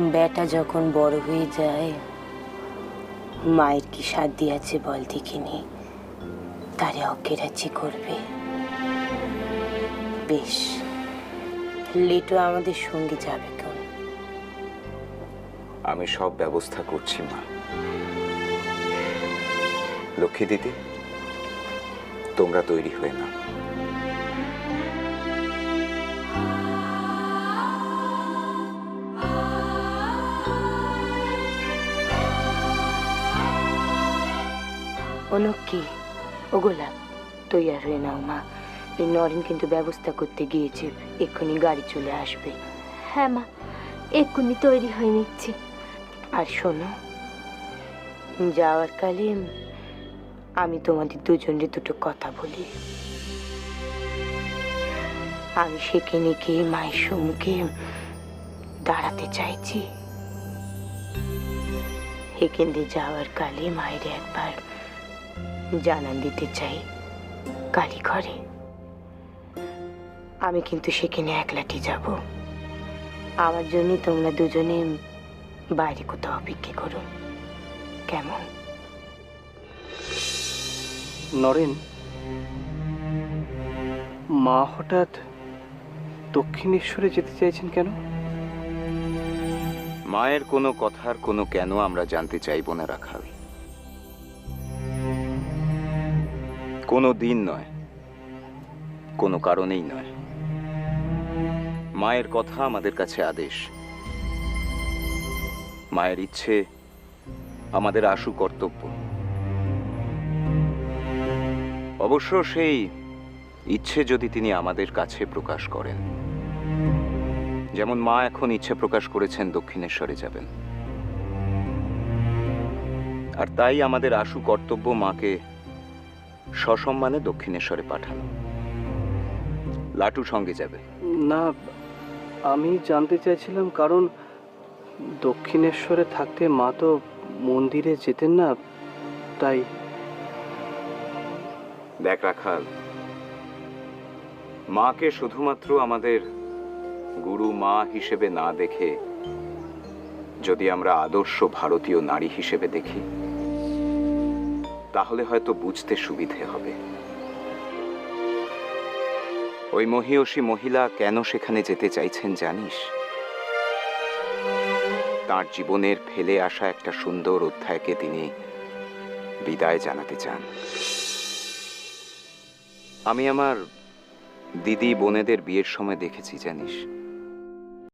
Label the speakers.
Speaker 1: বেটা যখন বড় হয়ে যায়, মায়ের কি সাধ্য আছে বল দেখিনি। তারে অকেরাচি করবে। বেশ, লিটু আমাদের সঙ্গে যাবে কেন?
Speaker 2: আমি সব ব্যবস্থা করছি, মা। লক্ষ্মী দিদি, তোমরা তৈরি হয়ে না
Speaker 1: অনু কি? ওগুলা তৈয়ার হয়ে নাও মা। এই নরেন কিন্তু ব্যবস্থা করতে গিয়েছে। এক্ষুনি গাড়ি চলে আসবে।
Speaker 3: হ্যাঁ মা। এক্ষুনি তৈরি হয়ে নিচ্ছি।
Speaker 1: আর শোনো যাওয়ার কালে আমি তোমাদের দুজনের দুটো কথা বলি। আমি সেখানে গিয়ে মায়ের সম্মুখে দাঁড়াতে চাইছি। এখান দিয়ে যাওয়ার কালে মায়ের একবার জানান দিতে চাই। কালী ঘরে। আমি কিন্তু সেখানে একলাটি যাব। আমার জন্য তোমরা দুজনে বাইরে কোথাও অপেক্ষা করো। কেমন?
Speaker 4: নরেন মা হঠাৎ দক্ষিণেশ্বরে যেতে চাইছেন কেন?
Speaker 2: মায়ের কোনো কথার কোনো কেন আমরা জানতে চাইব না রাখাল। কোনো দিন নয়, কোনো কারণেই নয়। মায়ের কথা আমাদের কাছে আদেশ। মায়ের ইচ্ছে আমাদের আশু কর্তব্য। অবশ্য সেই ইচ্ছে যদি তিনি আমাদের কাছে প্রকাশ করেন। যেমন মা এখন ইচ্ছে প্রকাশ করেছেন দক্ষিণেশ্বরে যাবেন। আর তাই আমাদের আশু কর্তব্য মাকে সসম্মানে দক্ষিণেশ্বরে পাঠানো। লাটু সঙ্গে যাবে।
Speaker 4: না আমি জানতে চাইছিলাম কারণ দক্ষিণেশ্বরে থাকতে মা তো মন্দিরে যেতেন না তাই।
Speaker 2: দেখ রাখাল মাকে শুধুমাত্র আমাদের গুরু মা হিসেবে না দেখে যদি আমরা আদর্শ ভারতীয় নারী হিসেবে দেখি তাহলে হয়তো বুঝতে সুবিধে হবে। ওই মহিয়সী মহিলা কেন সেখানে যেতে চাইছেন জানিস? তার জীবনের ফেলে আসা একটা সুন্দর অধ্যায়কে তিনি বিদায় জানাতে চান। আমি আমার দিদি বোনেদের বিয়ের সময় দেখেছি, জানিস?